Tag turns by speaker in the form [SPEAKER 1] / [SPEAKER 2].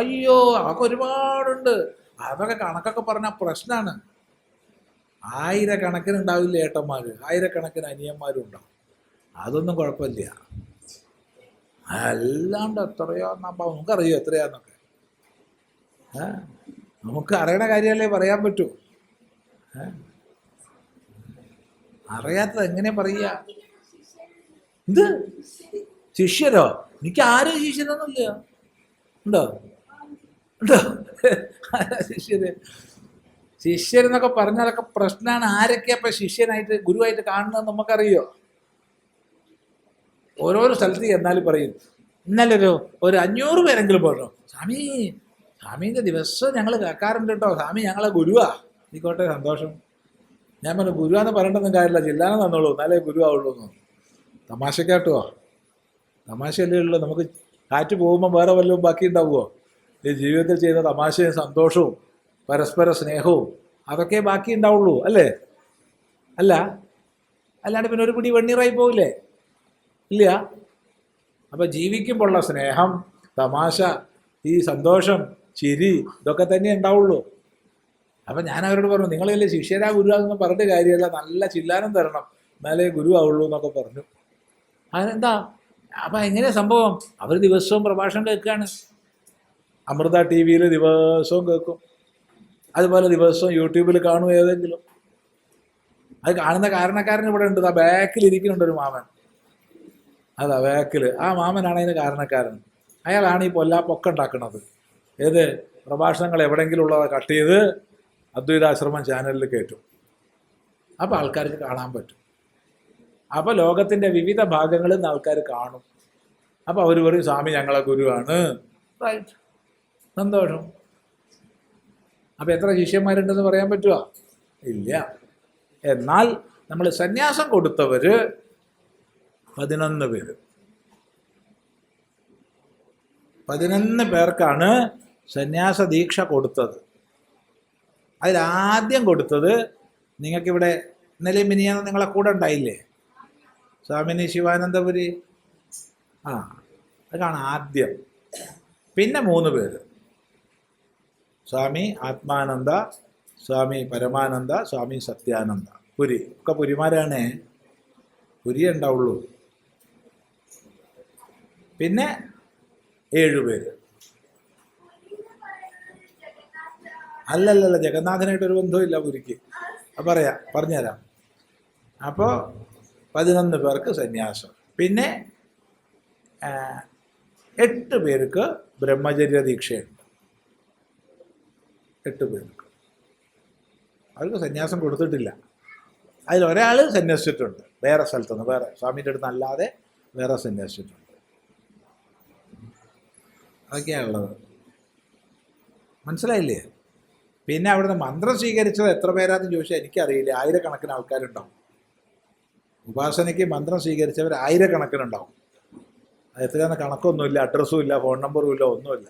[SPEAKER 1] അയ്യോ അതൊക്കെ ഒരുപാടുണ്ട്. അതൊക്കെ കണക്കൊക്കെ പറഞ്ഞാൽ പ്രശ്നമാണ് ആയിരക്കണക്കിന് ഉണ്ടാവില്ല ഏട്ടന്മാർ ആയിരക്കണക്കിന് അനിയന്മാരും ഉണ്ടാവും. അതൊന്നും കുഴപ്പമില്ല. അല്ലാണ്ട് എത്രയോ നമുക്കറിയോ എത്രയാന്നൊക്കെ? നമുക്ക് അറിയണ കാര്യമല്ലേ പറയാൻ പറ്റൂ. അറിയാത്ത അറിയാത്തത് എങ്ങനെ പറയുക എന്ത്? ശിഷ്യരോ? എനിക്ക് ആരും ശിഷ്യരൊന്നുമില്ല. ഉണ്ടോ? ഉണ്ടോ? ശിഷ്യര്. ശിഷ്യരെന്നൊക്കെ പറഞ്ഞാലൊക്കെ പ്രശ്നമാണ് ആരൊക്കെയാ ഇപ്പൊ ശിഷ്യനായിട്ട് ഗുരുവായിട്ട് കാണുന്നത് നമുക്കറിയോ? ഓരോരോ സ്ഥലത്ത് എന്നാലും പറയും. ഇന്നലെ ഒരു ഒരു അഞ്ഞൂറ് പേരെങ്കിലും പോട്ടോ. സ്വാമി സ്വാമീന്റെ ദിവസം ഞങ്ങൾ കേൾക്കാറുണ്ട് കേട്ടോ. സ്വാമി ഞങ്ങളെ ഗുരുവാ. ആയിക്കോട്ടെ സന്തോഷം. ഞാൻ പറഞ്ഞു ഗുരുവാന്ന് പറയേണ്ടൊന്നും കാര്യമില്ല. ജില്ലാനെ തന്നോളൂ. എന്നാലേ ഗുരുവാവുള്ളൂ എന്ന് തമാശക്കാട്ടോ തമാശയല്ലേ ഉള്ളൂ. നമുക്ക് കാറ്റ് പോകുമ്പോൾ വേറെ വല്ലതും ബാക്കി ഉണ്ടാവുമോ ഈ ജീവിതത്തിൽ ചെയ്ത തമാശയും സന്തോഷവും പരസ്പര സ്നേഹവും അതൊക്കെ ബാക്കി ഉണ്ടാവുള്ളൂ അല്ലേ? അല്ല അല്ലാണ്ട് പിന്നെ ഒരു പിടി വെണ്ണീറായി പോവില്ലേ? ഇല്ല. അപ്പം ജീവിക്കുമ്പോഴുള്ള സ്നേഹം തമാശ ഈ സന്തോഷം ചിരി ഇതൊക്കെ തന്നെ ഉണ്ടാവുള്ളൂ. അപ്പം ഞാൻ അവരോട് പറഞ്ഞു നിങ്ങളല്ലേ ശിഷ്യരാ ഗുരുവാന്ന് പറഞ്ഞിട്ട് കാര്യമല്ല നല്ല ചില്ലാനം തരണം. എന്നാലേ ഗുരു ആവുള്ളൂ എന്നൊക്കെ പറഞ്ഞു. അതെന്താ? അപ്പം എങ്ങനെയാണ് സംഭവം? അവർ ദിവസവും പ്രഭാഷണം കേൾക്കുകയാണ്. അമൃത ടി വിയിൽ ദിവസവും കേൾക്കും. അതുപോലെ ദിവസവും യൂട്യൂബിൽ കാണും ഏതെങ്കിലും. അത് കാണുന്ന കാരണക്കാരൻ ഇവിടെ ഉണ്ട്. ആ ബാക്കിൽ ഇരിക്കുന്നുണ്ട് ഒരു മാമൻ. അതാ ബാക്കിൽ. ആ മാമനാണ് അതിന് കാരണക്കാരൻ. അയാളാണ് ഈ പൊല്ലാപ്പൊക്കെ ഉണ്ടാക്കുന്നത്. ഏത്? പ്രഭാഷണങ്ങൾ എവിടെയെങ്കിലും ഉള്ളത് കട്ട് ചെയ്ത് അദ്വൈതാശ്രമം ചാനലിൽ കയറ്റും. അപ്പോൾ ആൾക്കാർക്ക് കാണാൻ പറ്റും. അപ്പോൾ ലോകത്തിന്റെ വിവിധ ഭാഗങ്ങളിൽ നിന്ന് ആൾക്കാർ കാണും. അപ്പോൾ അവർ പറയും സ്വാമി ഞങ്ങളെ ഗുരുവാണ്. റൈറ്റ് സന്തോഷം. അപ്പോൾ എത്ര ശിഷ്യന്മാരുണ്ടെന്ന് പറയാൻ പറ്റുമോ ഇല്ല. എന്നാൽ നമ്മൾ സന്യാസം കൊടുത്തവർ പതിനൊന്ന് പേര്. പതിനൊന്ന് പേർക്കാണ് സന്യാസ ദീക്ഷ കൊടുത്തത്. അതിലാദ്യം കൊടുത്തത് നിങ്ങൾക്കിവിടെ ഇന്നലെ മിനിയാന്ന് നിങ്ങളെ കൂടെ ഉണ്ടായില്ലേ? സ്വാമിനി ശിവാനന്ദപുരി. ആ അതാണ് ആദ്യം. പിന്നെ മൂന്ന് പേര്. സ്വാമി ആത്മാനന്ദ സ്വാമി പരമാനന്ദ സ്വാമി സത്യാനന്ദ. പുരി. ഒക്കെ പുരിമാരാണേ. പുരി ഉണ്ടാവുള്ളൂ. പിന്നെ ഏഴുപേര് അല്ലല്ലല്ല ജഗന്നാഥനായിട്ടൊരു ഒരു ബന്ധവുമില്ല പുരിക്ക്. പറയാം പറഞ്ഞുതരാം. അപ്പോൾ പതിനൊന്ന് പേർക്ക് സന്യാസം. പിന്നെ എട്ട് പേർക്ക് ബ്രഹ്മചര്യ ദീക്ഷയുണ്ട്. എട്ട് പേർക്ക് അവർക്ക് സന്യാസം കൊടുത്തിട്ടില്ല. അതിലൊരാൾ സന്യസിച്ചിട്ടുണ്ട്. വേറെ സ്ഥലത്തുനിന്ന്. വേറെ സ്വാമിന്റെ അടുത്ത് അല്ലാതെ വേറെ സന്യസിച്ചിട്ടുണ്ട്. അതൊക്കെയാണുള്ളത് മനസ്സിലായില്ലേ? പിന്നെ അവിടുന്ന് മന്ത്രം സ്വീകരിച്ചത് എത്ര പേരാന്ന് ചോദിച്ചാൽ എനിക്കറിയില്ല. ആയിരക്കണക്കിന് ആൾക്കാരുണ്ടാവും. ഉപാസനയ്ക്ക് മന്ത്രം സ്വീകരിച്ചവർ ആയിരക്കണക്കിനുണ്ടാവും. അത് എത്ര കണക്കൊന്നുമില്ല. അഡ്രസ്സും ഇല്ല. ഫോൺ നമ്പറും ഇല്ല. ഒന്നുമില്ല.